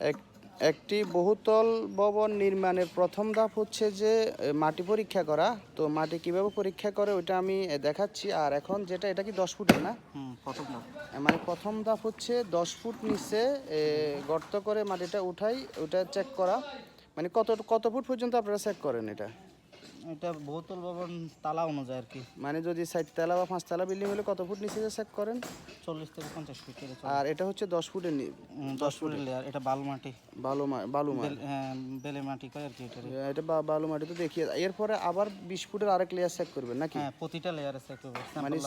এক- একটি বহুতল ভবন নির্মাণের প্রথম ধাপ হচ্ছে যে মাটি পরীক্ষা করা। তো মাটি কীভাবে পরীক্ষা করে ওইটা আমি দেখাচ্ছি। আর এখন যেটা এটা কি দশ ফুট না? প্রথম ধাপ। মানে প্রথম ধাপ হচ্ছে দশ ফুট নিচে গর্ত করে মাটিটা উঠাই ওটা চেক করা। মানে কত কত ফুট পর্যন্ত আপনারা চেক করেন এটা? এটা বহুতল ভবন তালা অনুযায়ী আর কি। মানে যদি চারতলা বা পাঁচতলা বিল্ডিং হলে কত ফুট নিচে চেক করেন? চল্লিশ থেকে পঞ্চাশ ফিট। আর এটা হচ্ছে দশ ফুটের দশ ফুটের। লেয়ার এটা বালু মাটি। বালু বালু মাটি। হ্যাঁ, বেলে মাটি কয় আর কি এটা এটা বা- বালু মাটি তো দেখিয়ে এরপরে আবার বিশ ফুটের আরেক লেয়ার চেক করবেন নাকি? হ্যাঁ প্রতিটা লেয়ারে চেক করবে মানে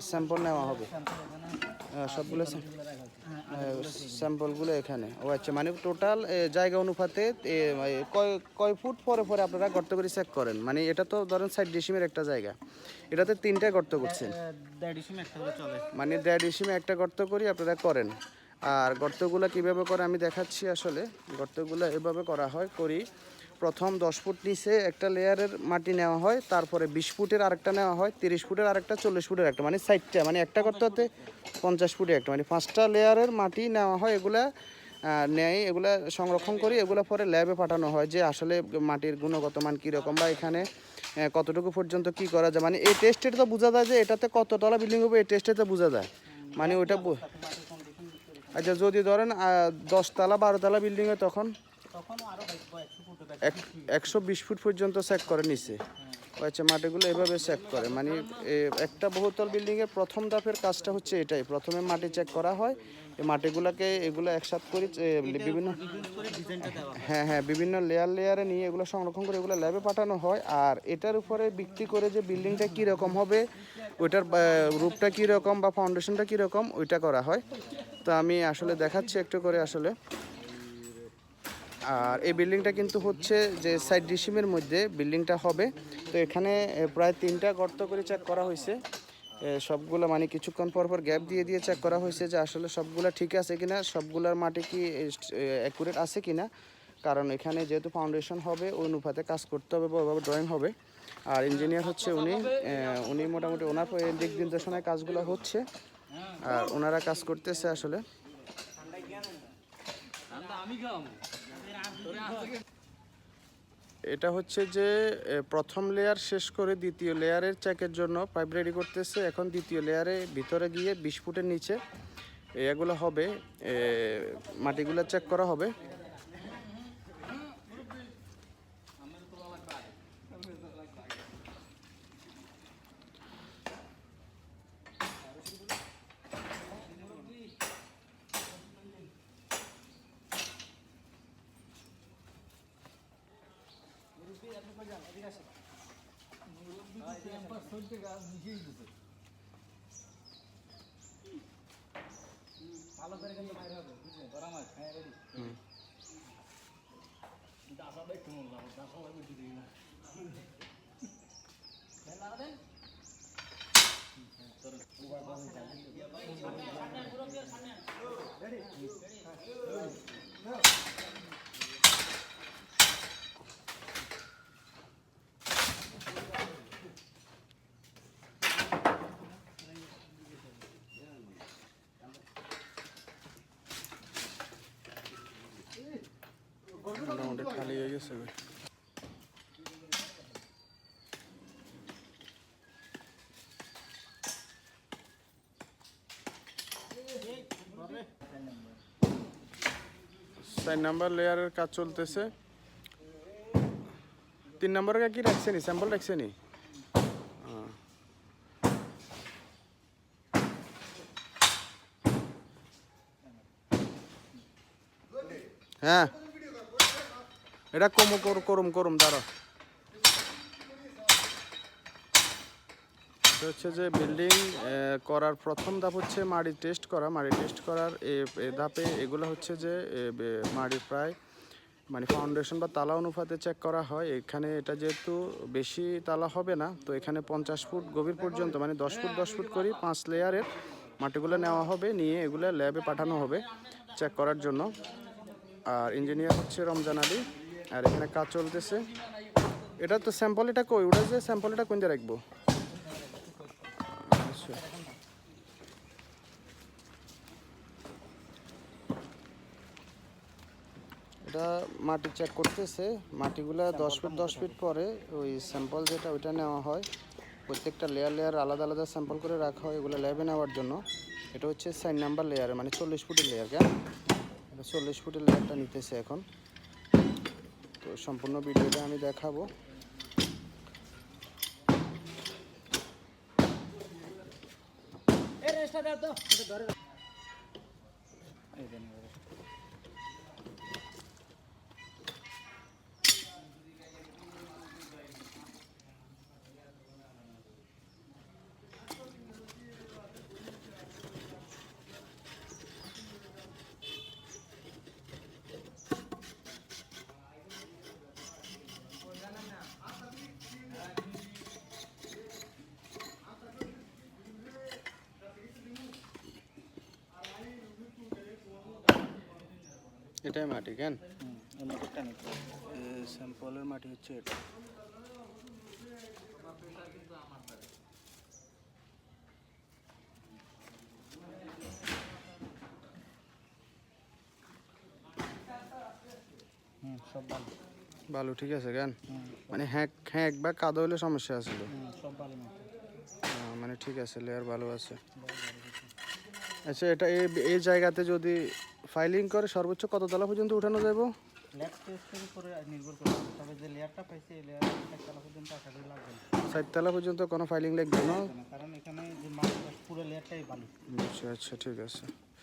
স্যাম্পল নেওয়া হবে। আহ, সবগুলো স্যাম্পলগুলো এখানে। ও আচ্ছা মানে টোটাল জায়গা অনুপাতে কয় কয় ফুট পরে পরে আপনারা গর্ত করে চেক করেন? মানে এটা তো ধরেন সাইড ডিসিমের একটা জায়গা। এটাতে তিনটা গর্ত করছেন। মানে দেড় ডিসিমে একটা গর্ত করি আপনারা করেন। আর গর্তগুলো কীভাবে করে আমি দেখাচ্ছি আসলে। গর্তগুলো এভাবে করা হয় করি। প্রথম দশ ফুট নিচে একটা লেয়ারের মাটি নেওয়া হয় তারপরে বিশ ফুটের আরেকটা নেওয়া হয় তিরিশ ফুটের আরেকটা চল্লিশ ফুটের একটা মানে সাইডটা মানে একটা গর্ততে পঞ্চাশ ফুটের একটা মানে পাঁচটা লেয়ারের মাটি নেওয়া হয় এগুলা নেয় এগুলা সংরক্ষণ করি এগুলো পরে ল্যাবে পাঠানো হয় যে আসলে মাটির গুণগত মান কীরকম বা এখানে কতটুকু পর্যন্ত কি করা যায়। মানে এই টেস্টের তো বোঝা যায় যে এটাতে কততলা বিল্ডিং হবে এই টেস্টে তো বোঝা যায়। মানে ওইটা আচ্ছা যদি ধরেন দশতলা বারোতলা বিল্ডিং হয় তখন একশো এক একশো বিশ ফুট পর্যন্ত চেক করে নিচে ও আচ্ছা মাটিগুলো এভাবে চেক করে। মানে একটা বহুতল বিল্ডিংয়ের প্রথম ধাপের কাজটা হচ্ছে এটাই। প্রথমে মাটি চেক করা হয় এই মাটিগুলোকে এগুলো একসাথ করে বিভিন্ন হ্যাঁ হ্যাঁ বিভিন্ন লেয়ার লেয়ারে নিয়ে এগুলো সংরক্ষণ করে এগুলো ল্যাবে পাঠানো হয়। আর এটার উপরে ভিত্তি করে যে বিল্ডিংটা কীরকম হবে, ওইটার রূপটা কীরকম বা ফাউন্ডেশনটা কীরকম, ওইটা করা হয়। তো আমি আসলে দেখাচ্ছি একটু করে আসলে। আর এই বিল্ডিংটা কিন্তু হচ্ছে যে সাইড ডিসিমের মধ্যে বিল্ডিংটা হবে। তো এখানে প্রায় তিনটা গর্ত করে চেক করা হয়েছে। সবগুলো মানে কিছুক্ষণ পর পর গ্যাপ দিয়ে দিয়ে চেক করা হয়েছে যে আসলে সবগুলা ঠিক আছে কিনা, সবগুলার মাটি কি অ্যাকুরেট আছে কিনা। কারণ এখানে যেহেতু ফাউন্ডেশন হবে ওই অনুপাতে কাজ করতে হবে, বা ড্রয়িং হবে। আর ইঞ্জিনিয়ার হচ্ছে উনি উনি মোটামুটি ওনার দিক নির্দেশনায় কাজগুলো হচ্ছে। আর ওনারা কাজ করতেছে আসলে। এটা হচ্ছে যে প্রথম লেয়ার শেষ করে দ্বিতীয় লেয়ারের চেকের জন্য পাইপ রেডি করতেছে। এখন দ্বিতীয় লেয়ারে ভিতরে গিয়ে বিশ ফুটের নিচে এগুলো হবে মাটিগুলো চেক করা হবে। সর্ষে গাছ মিশিয়ে দিতে ভালো করে কিন্তু বাইরে হবে বুঝলে গরম আছে হ্যাঁ রেডি দাসাটা একটু মন লাগবে দাসা লাগবে দিদি না রেডি মোটামুটি খালি হয়ে গেছে। চার নাম্বার লেয়ারের কাজ চলতেছে তিন নম্বরের কি রাখছেনি স্যাম্পল রাখছেনি হ্যাঁ। এটা কম করুম করুম, দাঁড়া। এটা হচ্ছে যে বিল্ডিং করার প্রথম ধাপ হচ্ছে মাটি টেস্ট করা। মাটি টেস্ট করার এ ধাপে এগুলো হচ্ছে যে মাটির প্রায় মানে ফাউন্ডেশন বা তালা অনুপাতে চেক করা হয়। এখানে এটা যেহেতু বেশি তালা হবে না, তো এখানে পঞ্চাশ ফুট গভীর পর্যন্ত মানে দশ ফুট দশ ফুট করি পাঁচ লেয়ারের মাটিগুলো নেওয়া হবে, নিয়ে এগুলো ল্যাবে পাঠানো হবে চেক করার জন্য। আর ইঞ্জিনিয়ার হচ্ছে রমজান আলী। আর এখানে কাজ চলতেছে। এটা তো স্যাম্পল এটা কই? ওটা যে স্যাম্পল এটা কোন জায়গায় রাখব? আচ্ছা। এটা মাটি চেক করতেছে। মাটিগুলা দশ ফিট দশ ফিট পরে ওই স্যাম্পল যেটা ওইটা নেওয়া হয়। প্রত্যেকটা লেয়ার লেয়ার আলাদা আলাদা স্যাম্পল করে রাখা হয় এগুলো ল্যাবে নেওয়ার জন্য। এটা হচ্ছে সাইন নাম্বার লেয়ার মানে চল্লিশ ফুটের লেয়ার কেন এটা চল্লিশ ফুটের লেয়ারটা নিতেছে এখন। সম্পূর্ণ ভিডিওটা আমি দেখাবো। এই এটাই মাটি কেন। স্যাম্পলের মাটি হচ্ছে এটা। সব ভালো। বালু ঠিক আছে কেন? মানে হ্যাক হ্যাক বা কাদা হলে সমস্যা আছিল মানে ঠিক আছে লেয়ার ভালো আছে। আচ্ছা এটা এই এই জায়গাতে যদি ফাইলিং করে সর্বোচ্চ কত তলা পর্যন্ত উঠানো যাব? পর্যন্ত কোনো ফাইলিং লাগবে না? কারণ এখানে আচ্ছা আচ্ছা ঠিক আছে।